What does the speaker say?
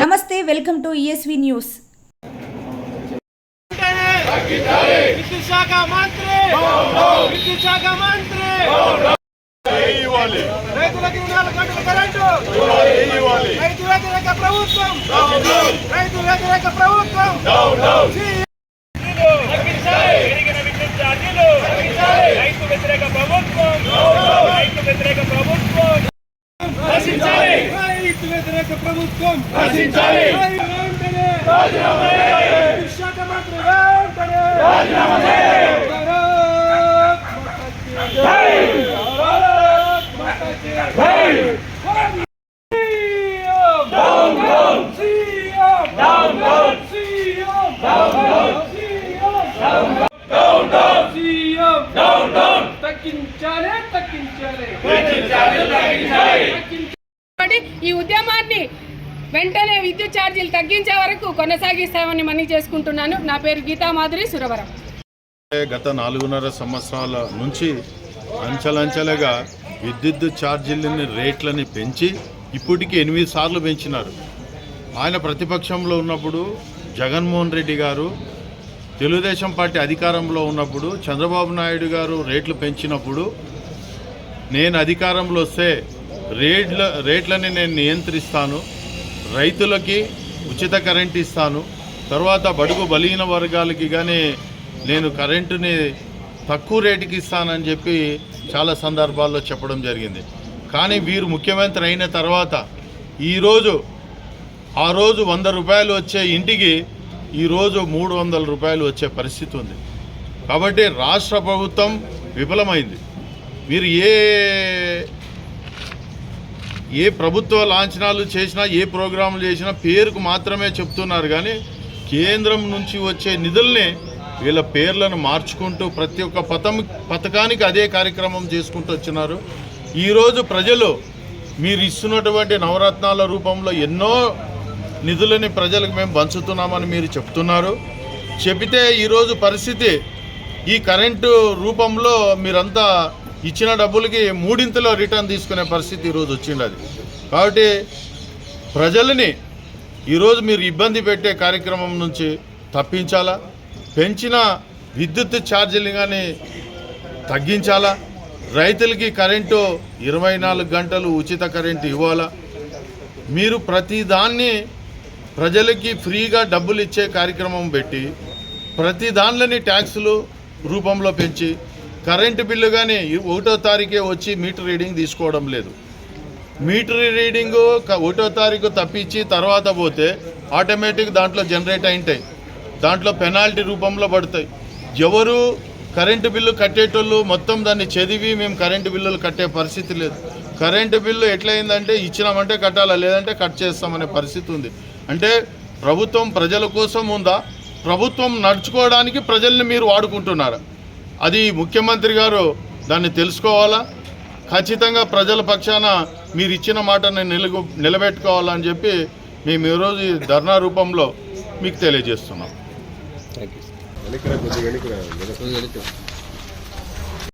నమస్తే welcome to ESV news విద్యుత్ శాఖ మంత్రి విద్యుత్ శాఖ మంత్రి రైతులకు నాలుగు గంటల కరెంటు రైతు వ్యతిరేక ప్రభుత్వం. రైతు వ్యతిరేక ప్రభుత్వం down down CM down down తగ్గించాలి తగ్గించాలి తగ్గించాలి కాబట్టి ఈ ఉద్యమాన్ని వెంటనే విద్యుత్ ఛార్జీలు తగ్గించే వరకు కొనసాగిస్తామని మనీ చేసుకుంటున్నాను. నా పేరు గీతామాధురి సురవరం. గత నాలుగున్నర సంవత్సరాల నుంచి అంచెలంచెలుగా విద్యుత్ ఛార్జీలని రేట్లని పెంచి ఇప్పటికీ ఎనిమిది సార్లు పెంచినారు. ఆయన ప్రతిపక్షంలో ఉన్నప్పుడు జగన్మోహన్ రెడ్డి గారు తెలుగుదేశం పార్టీ అధికారంలో ఉన్నప్పుడు చంద్రబాబు నాయుడు గారు రేట్లు పెంచినప్పుడు నేను అధికారంలో వస్తే రేట్ల రేట్లని నేను నియంత్రిస్తాను. రైతులకి ఉచిత కరెంట్ ఇస్తాను. తర్వాత బడుగు బలహీన వర్గాలకి కానీ నేను కరెంటుని తక్కువ రేటుకి ఇస్తానని చెప్పి చాలా సందర్భాల్లో చెప్పడం జరిగింది. కానీ వీరు ముఖ్యమంత్రి అయిన తర్వాత ఈరోజు ఆ రోజు వంద రూపాయలు వచ్చే ఇంటికి ఈరోజు మూడు వందల రూపాయలు వచ్చే పరిస్థితి ఉంది. కాబట్టి రాష్ట్ర ప్రభుత్వం విఫలమైంది. మీరు ఏ ఏ ప్రభుత్వ లాంఛనాలు చేసినా ఏ ప్రోగ్రాములు చేసినా పేరుకు మాత్రమే చెప్తున్నారు. కానీ కేంద్రం నుంచి వచ్చే నిధుల్ని వీళ్ళ పేర్లను మార్చుకుంటూ ప్రతి ఒక్క పథం పథకానికి అదే కార్యక్రమం చేసుకుంటూ వచ్చినారు. ఈరోజు ప్రజలు మీరు ఇస్తున్నటువంటి నవరత్నాల రూపంలో ఎన్నో నిధులని ప్రజలకు మేము పంచుతున్నామని మీరు చెప్తున్నారు. చెబితే ఈరోజు పరిస్థితి ఈ కరెంటు రూపంలో మీరంతా ఇచ్చిన డబ్బులకి మూడింతలో రిటర్న్ తీసుకునే పరిస్థితి ఈరోజు వచ్చిండది కాబట్టి ప్రజలని ఈరోజు మీరు ఇబ్బంది పెట్టే కార్యక్రమం నుంచి తప్పించాలా? పెంచిన విద్యుత్ ఛార్జీలు కానీ తగ్గించాలా? రైతులకి కరెంటు ఇరవై నాలుగు గంటలు ఉచిత కరెంటు ఇవ్వాలా? మీరు ప్రతిదాన్ని ప్రజలకి ఫ్రీగా డబ్బులు ఇచ్చే కార్యక్రమం పెట్టి ప్రతి దానిలోని ట్యాక్సులు రూపంలో పెంచి కరెంటు బిల్లు కానీ ఒకటో తారీఖే వచ్చి మీటర్ రీడింగ్ తీసుకోవడం లేదు. మీటర్ రీడింగు ఒకటో తారీఖు తప్పించి తర్వాత పోతే ఆటోమేటిక్ దాంట్లో జనరేట్ అయింటాయి. దాంట్లో పెనాల్టీ రూపంలో పడతాయి. ఎవరు కరెంటు బిల్లు కట్టేటోళ్ళు మొత్తం దాన్ని చదివి మేము కరెంటు బిల్లులు కట్టే పరిస్థితి లేదు. కరెంటు బిల్లు ఎట్లయిందంటే ఇచ్చినామంటే కట్టాలా లేదంటే కట్ చేస్తామనే పరిస్థితి ఉంది. అంటే ప్రభుత్వం ప్రజల కోసం ఉందా? ప్రభుత్వం నడుచుకోవడానికి ప్రజల్ని మీరు వాడుకుంటున్నారా? అది ముఖ్యమంత్రి గారు దాన్ని తెలుసుకోవాలా? ఖచ్చితంగా ప్రజల పక్షాన మీరు ఇచ్చిన మాటని నిలుగు నిలబెట్టుకోవాలని చెప్పి మేము ఈరోజు ఈ ధర్నా రూపంలో మీకు తెలియజేస్తున్నాం.